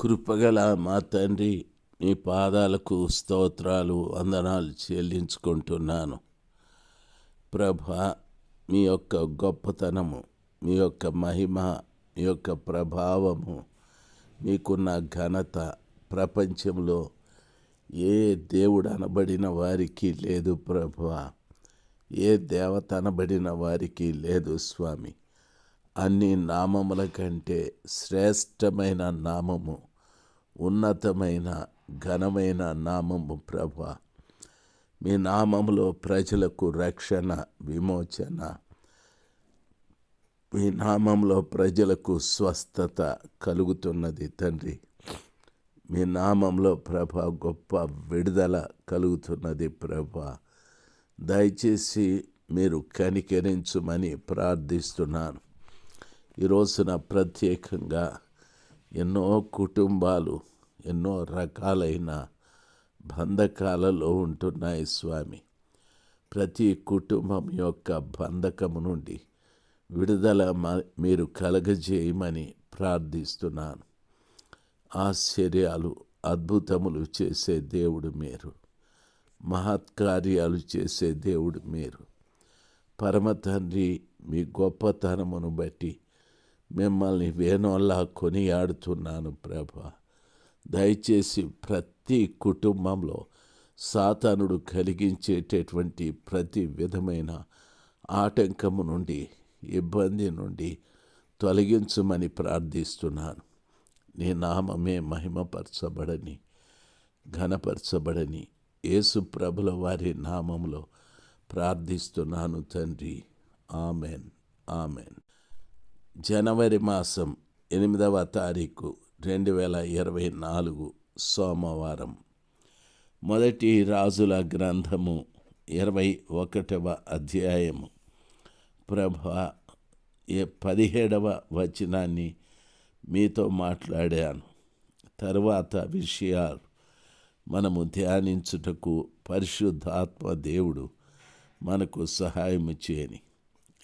కృపగల మా తండ్రి మీ పాదాలకు స్తోత్రాలు వందనాలు చెల్లించుకుంటున్నాను. ప్రభ మీ యొక్క గొప్పతనము మీ యొక్క మహిమ మీ యొక్క ప్రభావము మీకున్న ఘనత ప్రపంచంలో ఏ దేవుడు అనబడిన వారికి లేదు ప్రభు. ఏ దేవత అనబడిన వారికి లేదు స్వామి. అన్ని నామముల కంటే శ్రేష్టమైన నామము ఉన్నతమైన ఘనమైన నామము ప్రభ. మీ నామములో ప్రజలకు రక్షణ విమోచన. మీ నామంలో ప్రజలకు స్వస్థత కలుగుతున్నది తండ్రి. మీ నామంలో ప్రభ గొప్ప విడుదల కలుగుతున్నది ప్రభ. దయచేసి మీరు కనికరించుమని ప్రార్థిస్తున్నాను. ఈ రోజున ప్రత్యేకంగా ఎన్నో కుటుంబాలు ఎన్నో రకాలైన బంధకాలలో ఉంటున్నాయి స్వామి. ప్రతి కుటుంబం యొక్క బంధకము నుండి విడుదల మ- మీరు కలగజేయమని ప్రార్థిస్తున్నాను. ఆశ్చర్యాలు అద్భుతములు చేసే దేవుడు మీరు. మహత్కార్యాలు చేసే దేవుడు మీరు. పరమతండ్రి మీ గొప్పతనమును బట్టి మిమ్మల్ని వేణోల్లా కొనియాడుతున్నాను ప్రభా. దయచేసి ప్రతి కుటుంబంలో సాతానుడు కలిగించేటటువంటి ప్రతి విధమైన ఆటంకము నుండి ఇబ్బంది నుండి తొలగించమని ప్రార్థిస్తున్నాను. నీ నామమే మహిమపరచబడని ఘనపరచబడని యేసు ప్రభుల వారి నామంలో ప్రార్థిస్తున్నాను తండ్రి. ఆమెన్. ఆమెన్. జనవరి మాసం ఎనిమిదవ తారీఖు రెండు వేల ఇరవై నాలుగు సోమవారం. మొదటి రాజుల గ్రంథము ఇరవై ఒకటవ అధ్యాయము. ప్రభ ఏ పదిహేడవ వచనాన్ని మీతో మాట్లాడాను. తరువాత విషయాలు మనము ధ్యానించుటకు పరిశుద్ధాత్మ దేవుడు మనకు సహాయము చేయని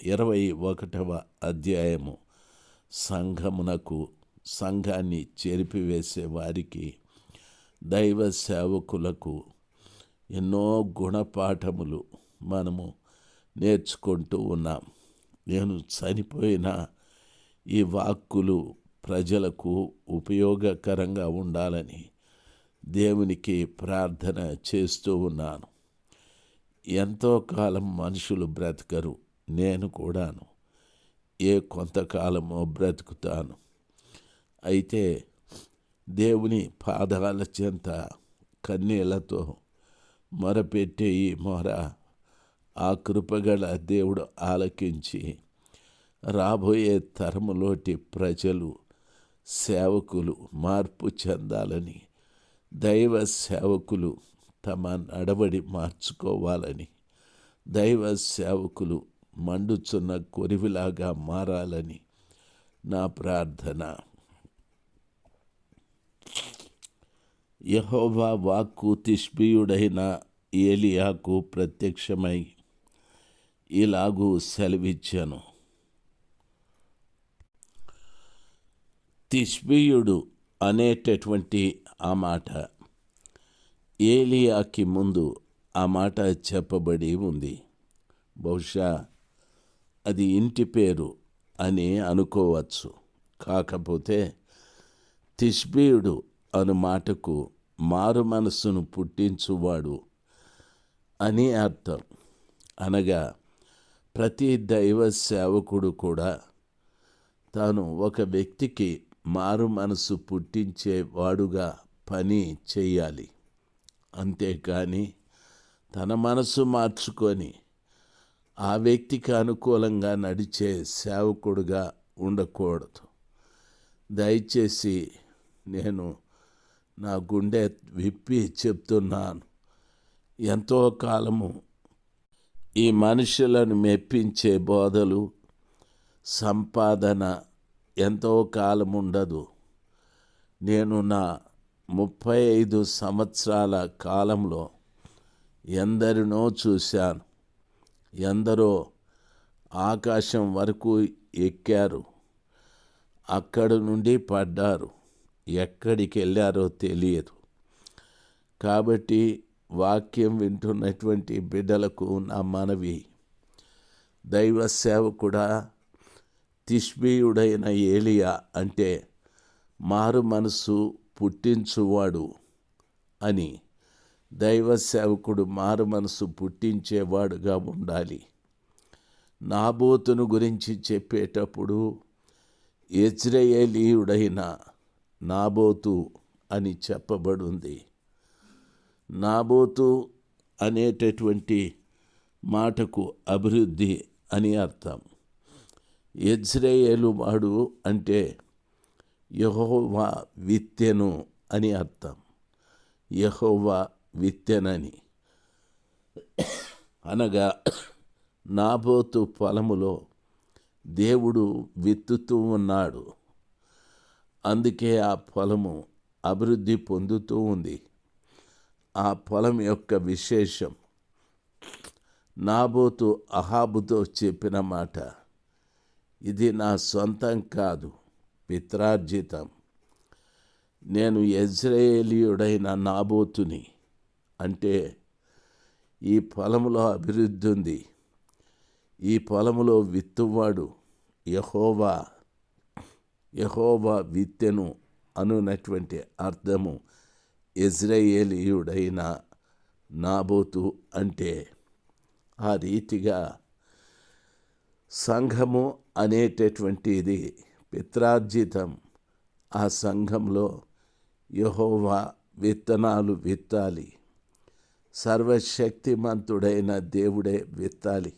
ఇరవై ఒకటవ అధ్యాయము సంఘమునకు సంఘాన్ని చెరిపివేసే వారికి దైవ సేవకులకు ఎన్నో గుణపాఠములు మనము నేర్చుకుంటూ ఉన్నాం. నేను చనిపోయిన ఈ వాక్కులు ప్రజలకు ఉపయోగకరంగా ఉండాలని దేవునికి ప్రార్థన చేస్తూ ఉన్నాను. ఎంతో కాలం మనుషులు బ్రతకరు నేను కూడాను. ఏ కొంతకాలమో బ్రతుకుతాను. అయితే దేవుని పాదాల చెంత కన్నీళ్ళతో మొరపెట్టే ఈ మొర ఆ కృపగల దేవుడు ఆలకించి రాబోయే తరములోటి ప్రజలు సేవకులు మార్పు చెందాలని దైవ సేవకులు తమ నడవడి మార్చుకోవాలని దైవ సేవకులు మండుచున్న కొరివిలాగా మారాలని నా ప్రార్థన. యహోవా వాక్కు తిష్బీయుడైన ఏలియాకు ప్రత్యక్షమై ఇలాగూ సెలవిచ్చాను. తిష్బీయుడు అనేటటువంటి ఆ మాట ఏలియాకి ముందు ఆ మాట చెప్పబడి ఉంది. బహుశా అది ఇంటి పేరు అని అనుకోవచ్చు. కాకపోతే తిష్బీయుడు అను మాటకు మారు మనస్సును పుట్టించువాడు అని అర్థం. అనగా ప్రతి దైవ సేవకుడు కూడా తాను ఒక వ్యక్తికి మారు మనసు పుట్టించేవాడుగా పని చేయాలి. అంతేకాని తన మనసు మార్చుకొని ఆ వ్యక్తికి అనుకూలంగా నడిచే సేవకుడుగా ఉండకూడదు. దయచేసి నేను నా గుండె విప్పి చెప్తున్నాను. ఎంతో కాలము ఈ మనుషులను మెప్పించే బోధలు సంపాదన ఎంతో కాలం ఉండదు నేను నా ముప్పై ఐదు సంవత్సరాల కాలంలో ఎందరినో చూశాను. ఎందరో ఆకాశం వరకు ఎక్కారు. అక్కడ నుండి పడ్డారు. ఎక్కడికి వెళ్ళారో తెలియదు. కాబట్టి వాక్యం వింటున్నటువంటి బిడ్డలకు నా మనవి. దైవ సేవకుడ తిష్బీయుడైన ఏలియా అంటే మారు మనసు పుట్టించువాడు అని దైవ సేవకుడు మారు మనసు పుట్టించేవాడుగా ఉండాలి. నాబోతును గురించి చెప్పేటప్పుడు ఇజ్రాయేలీయుడైన నాబోతు అని చెప్పబడింది. నాబోతు అనేటటువంటి మాటకు అభివృద్ధి అని అర్థం. ఇజ్రాయేలు వాడు అంటే యహోవా విత్తెను అని అర్థం. యహోవా విత్తెనని. అనగా నాబోతు పొలములో దేవుడు విత్తుతూ ఉన్నాడు. అందుకే ఆ పొలము అభివృద్ధి పొందుతూ ఉంది. ఆ పొలం యొక్క విశేషం నాబోతు అహాబుతో చెప్పిన మాట ఇది నా సొంతం కాదు పిత్రార్జితం. నేను యజ్రాయేలీయుడైన నాబోతుని. అంటే ఈ పొలములో అభివృద్ధి ఉంది. ఈ పొలములో విత్తువాడు యహోవా. యహోవా విత్తెను అనునటువంటి అర్థము ఇజ్రాయేలీయుడైన నాబోతు అంటే ఆ రీతిగా సంఘము అనేటటువంటిది పిత్రార్జితం. ఆ సంఘంలో యహోవా విత్తనాలు విత్తాలి. సర్వశక్తిమంతుడైన దేవుడే విత్తాలి.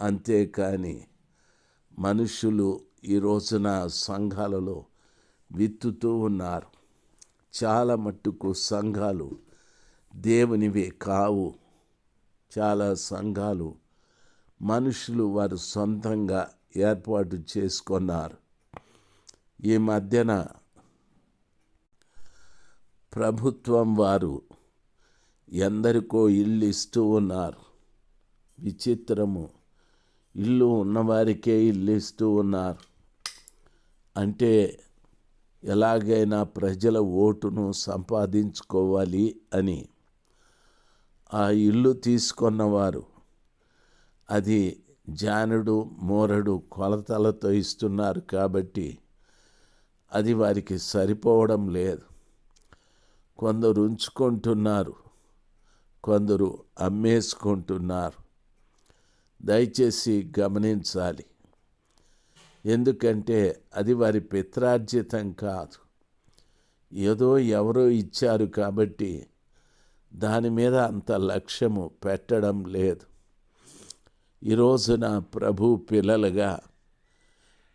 అంతేకాని మనుషులు ఈ రోజున సంఘాలలో విత్తుతూ ఉన్నారు. చాలా మట్టుకు సంఘాలు దేవునివే కావు. చాలా సంఘాలు మనుషులు వారు సొంతంగా ఏర్పాటు చేసుకున్నారు. ఈ మధ్యన ప్రభుత్వం వారు ఎందరికో ఇల్లు ఇస్తూ ఉన్నారు. విచిత్రము. ఇల్లు ఉన్నవారికే ఇల్లు ఇస్తూ ఉన్నారు. అంటే ఎలాగైనా ప్రజల ఓటును సంపాదించుకోవాలి అని. ఆ ఇల్లు తీసుకున్నవారు అది జానుడు మోరడు కొలతలతో ఇస్తున్నారు కాబట్టి అది వారికి సరిపోవడం లేదు. కొందరు ఉంచుకుంటున్నారు కొందరు అమ్మేసుకుంటున్నారు. దయచేసి గమనించాలి. ఎందుకంటే అది వారి పిత్రార్జితం కాదు. ఏదో ఎవరో ఇచ్చారు కాబట్టి దాని మీద అంత లక్ష్యము పెట్టడం లేదు. ఈరోజున ప్రభు పిల్లలుగా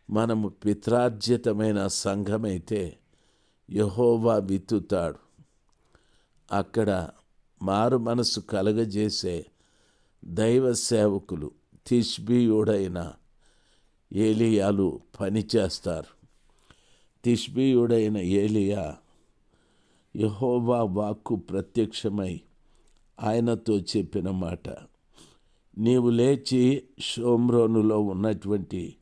మనము పిత్రార్జితమైన సంఘమైతే యహోవా విత్తుతాడు. అక్కడ మారు మనసు కలగజేసే దైవ సేవకులు తిష్బీయుడైన ఏలియాలు పనిచేస్తారు తిష్బీయుడైన ఏలియా యహోవా వాక్కు ప్రత్యక్షమై ఆయనతో చెప్పిన మాట. నీవు లేచి షోమ్రోనులో ఉన్నటువంటి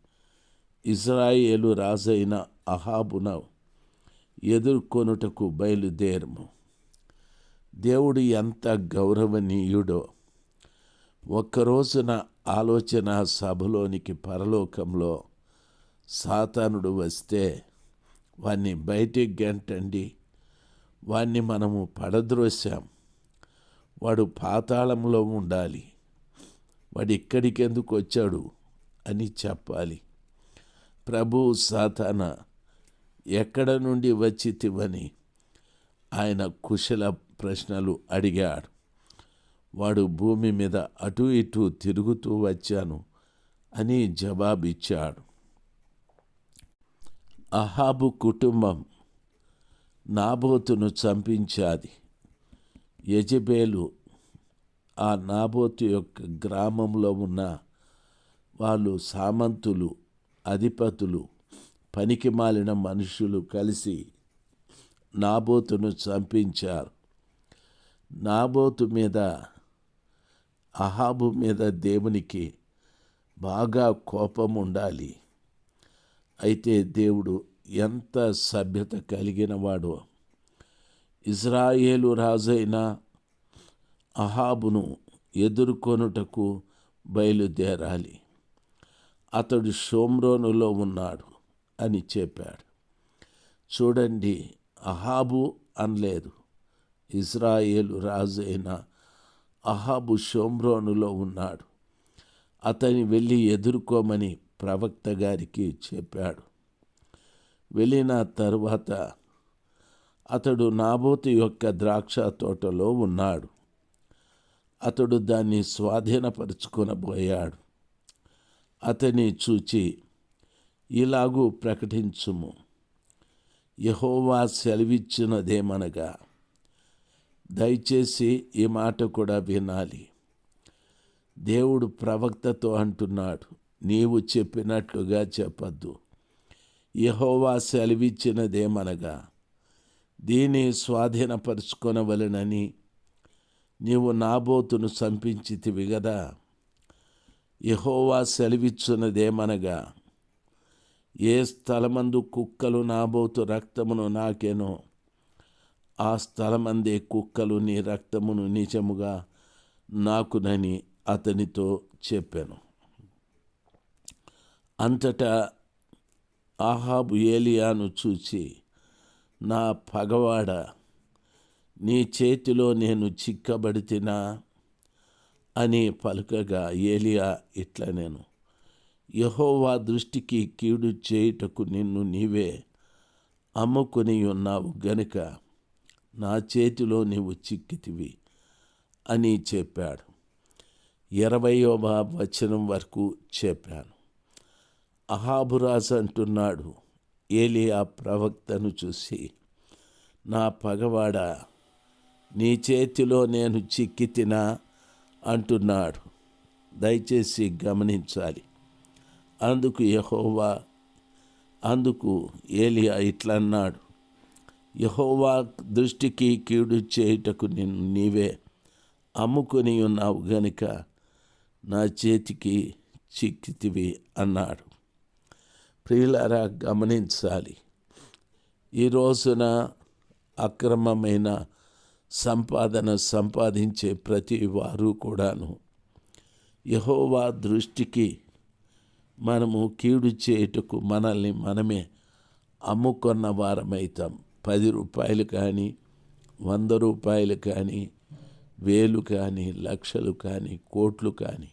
ఇజ్రాయేలు రాజైన అహాబున ఎదుర్కొనుటకు బయలుదేరము. దేవుడు ఎంత గౌరవనీయుడో ఒక్కరోజున ఆలోచన సభలోనికి పరలోకంలో సాతానుడు వస్తే వాణ్ణి బయటికి గంటండి. వాణ్ణి మనము పడద్రోశాం. వాడు పాతాళంలో ఉండాలి. వాడు ఇక్కడికి ఎందుకు వచ్చాడు అని చెప్పాలి. ప్రభు సాతాన ఎక్కడ నుండి వచ్చితివని ఆయన కుశల ప్రశ్నలు అడిగాడు. వాడు భూమి మీద అటు ఇటు తిరుగుతూ వచ్చాను అని జవాబిచ్చాడు. అహాబు కుటుంబం నాబోతును చంపించాది. యజబేలు ఆ నాబోతు యొక్క గ్రామంలో ఉన్న వాళ్ళు సామంతులు అధిపతులు పనికి మాలిన మనుషులు కలిసి నాబోతును చంపించారు. నాబోతు మీద అహాబు మీద దేవునికి బాగా కోపం ఉండాలి అయితే దేవుడు ఎంత సభ్యత కలిగినవాడో. ఇజ్రాయేలు రాజైన అహాబును ఎదుర్కొనుటకు బయలుదేరాలి. అతడు షోమ్రోనులో ఉన్నాడు అని చెప్పాడు. చూడండి అహాబు అనలేదు. ఇజ్రాయేలు రాజు అహాబు షోమ్రోనులో ఉన్నాడు. అతని వెళ్ళి ఎదుర్కోమని ప్రవక్త గారికి చెప్పాడు. వెళ్ళిన తర్వాత అతడు నాబోతు యొక్క ద్రాక్ష తోటలో ఉన్నాడు. అతడు దాన్ని స్వాధీనపరుచుకొనబోయాడు. అతని చూచి ఇలాగూ ప్రకటించుము. యహోవా సెలవిచ్చినదేమనగా దయచేసి ఈ మాట కూడా వినాలి. దేవుడు ప్రవక్తతో అంటున్నాడు నీవు చెప్పినట్లుగా చెప్పద్దు. యహోవా సెలవిచ్చినదేమనగా దీని స్వాధీనపరుచుకొనవలెనని నీవు నాబోతును సంపించితివి గదా. యహోవా సెలవిచ్చున్నదేమనగా ఏ స్థలమందు కుక్కలు నాబోతు రక్తమును నాకెనో ఆ స్థలమందే కుక్కలు నీ రక్తమును నిజముగా నాకునని అతనితో చెప్పాను. అంతటా ఆహాబు ఏలియాను చూచి నా పగవాడ నీ చేతిలో నేను చిక్కబడితినా? అని పలుకగా ఏలియా ఇట్లా నేను యహోవా దృష్టికి కీడు చేయుటకు నిన్ను నీవే అమ్ముకొని ఉన్నావు గనుక నా చేతిలో నీవు చిక్కితివి అని చెప్పాడు. ఇరవయో వచనం వరకు చెప్పాను. అహాబురాజు అంటున్నాడు ఏలియా ప్రవక్తను చూసి నా పగవాడ నీ చేతిలో నేను చిక్కితినా అంటున్నాడు. దయచేసి గమనించాలి. అందుకు యహోవా అందుకు ఏలియా ఇట్లన్నాడు. యహోవా దృష్టికి కీడు చేయుటకు నిన్ను నీవే అమ్ముకొని ఉన్నావు గనుక నా చేతికి చిక్కితివి అన్నాడు. ప్రియులారా గమనించాలి. ఈ రోజున అక్రమమైన సంపాదన సంపాదించే ప్రతి వారు కూడాను యహోవా దృష్టికి మనము కీడు చేయుటకు మనల్ని మనమే అమ్ముకున్న వారమవుతాం పది రూపాయలు కానీ వంద రూపాయలు కానీ వేలు కానీ లక్షలు కానీ కోట్లు కానీ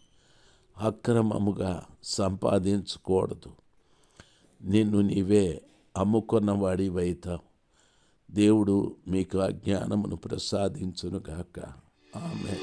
అక్రమముగా సంపాదించకూడదు. నిన్ను నీవే అమ్ముకున్నవాడివైతావు. దేవుడు మీకు ఆ జ్ఞానమును ప్రసాదించునుగాక. ఆమె